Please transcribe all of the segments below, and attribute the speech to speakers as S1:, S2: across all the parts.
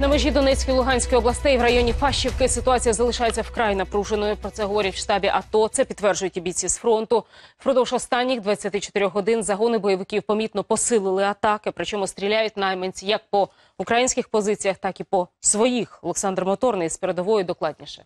S1: На межі Донецької і Луганської областей в районі Фащівки ситуація залишається вкрай напруженою. Про це говорять в штабі АТО. Це підтверджують і бійці з фронту. Впродовж останніх 24 годин загони бойовиків помітно посилили атаки. Причому стріляють найманці як по українських позиціях, так і по своїх. Олександр Моторний з передової докладніше.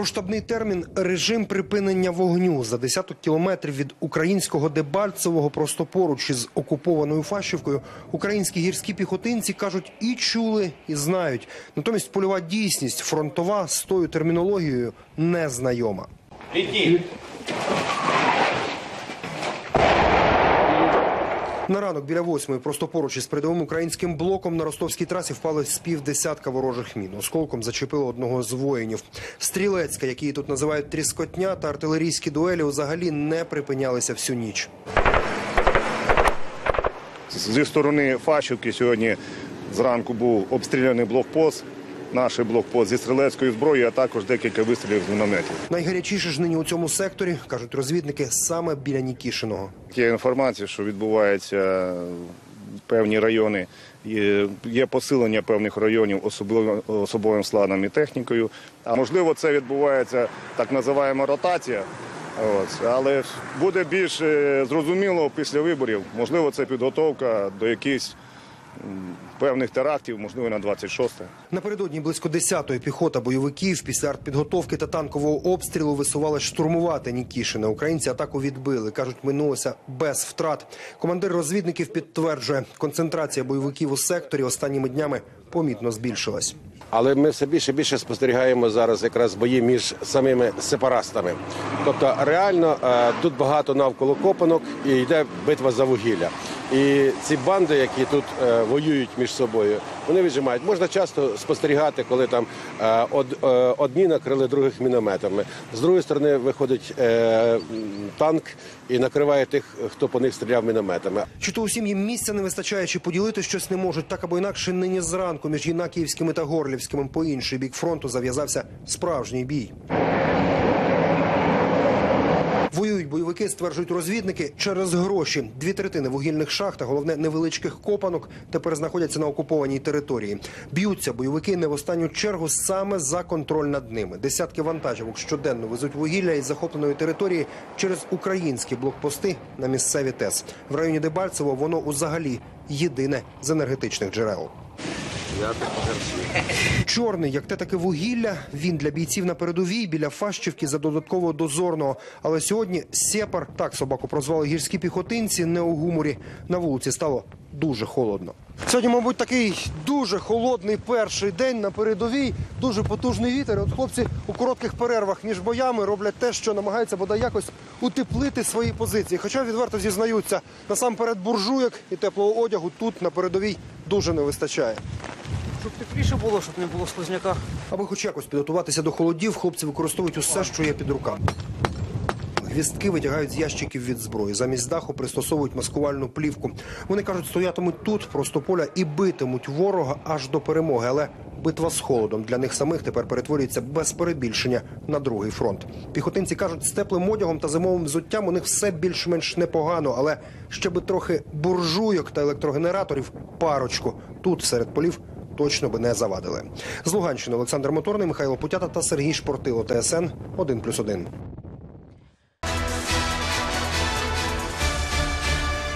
S2: Про штабний термін режим припинення вогню за десяток кілометрів від українського Дебальцевого просто поруч із окупованою Фащівкою. Українські гірські піхотинці кажуть і чули, і знають. Натомість польова дійсність фронтова з тою термінологією незнайома. На ранок біля восьмої, просто поруч із передовим українським блоком на ростовській трасі впали з півдесятка ворожих мін. Осколком зачепило одного з воїнів. Стрілецька, які тут називають тріскотня, та артилерійські дуелі взагалі не припинялися всю ніч.
S3: Зі сторони Фащівки сьогодні зранку був обстріляний блокпост, наш блокпост зі стрілецької зброї, а також декілька вистрілів з мінометів.
S2: Найгарячіше ж нині у цьому секторі кажуть розвідники саме біля Нікішиного.
S3: Є інформація, що відбувається певні райони. Є, є посилення певних районів особовим складом і технікою. А можливо, це відбувається так називаємо ротація. От. Але буде більш е, зрозуміло після виборів. Можливо, це підготовка до якихось певних терактів, можливо, на 26-те.
S2: Напередодні близько 10-ї піхота бойовиків після артпідготовки та танкового обстрілу висувалась штурмувати Нікішине. Українці атаку відбили. кажуть, минулося без втрат. Командир розвідників підтверджує, концентрація бойовиків у секторі останніми днями помітно збільшилась.
S4: Але ми все більше і більше спостерігаємо зараз якраз бої між самими сепаратами. Тобто, реально е, тут багато навколо копанок і йде битва за вугілля. І ці банди, які тут е, воюють між собою, вони віджимають. Можна часто спостерігати, коли там е, од, е, одні накрили других мінометами. З другої сторони виходить е, танк і накриває тих, хто по них стріляв мінометами.
S2: Чи то усім їм місця не вистачає, чи поділити щось не можуть, так або інакше нині зранку між Єнакіївськими та Горлівськими по інший бік фронту зав'язався справжній бій. Воюють бойовики, стверджують розвідники, через гроші. Дві третини вугільних шахт, а головне невеличких копанок, тепер знаходяться на окупованій території. Б'ються бойовики не в останню чергу саме за контроль над ними. Десятки вантажівок щоденно везуть вугілля із захопленої території через українські блокпости на місцеві ТЕС. В районі Дебальцево воно узагалі єдине з енергетичних джерел. Чорний, як те таке вугілля, він для бійців на передовій біля Фащівки за додатково дозорного. Але сьогодні сепар, так собаку прозвали гірські піхотинці, не у гуморі. На вулиці стало дуже холодно. Сьогодні, мабуть, такий дуже холодний перший день на передовій, дуже потужний вітер. От хлопці у коротких перервах між боями роблять те, що намагаються бодай якось утеплити свої позиції. Хоча відверто зізнаються, насамперед буржуєк і теплого одягу тут на передовій дуже не вистачає.
S5: Щоб тепліше було, щоб не було слизняка.
S2: Аби хоч якось підготуватися до холодів, хлопці використовують усе, що є під руками. Гвіздки витягають з ящиків від зброї. Замість даху пристосовують маскувальну плівку. Вони кажуть, стоятимуть тут, просто поля, і битимуть ворога аж до перемоги. Але битва з холодом для них самих тепер перетворюється без перебільшення на другий фронт. Піхотинці кажуть, з теплим одягом та зимовим взуттям у них все більш-менш непогано, але ще би трохи буржуйок та електрогенераторів парочку тут серед полів точно би не завадили. З Луганщини Олександр Моторний, Михайло Путята та Сергій Шпортило. ТСН 1+,1.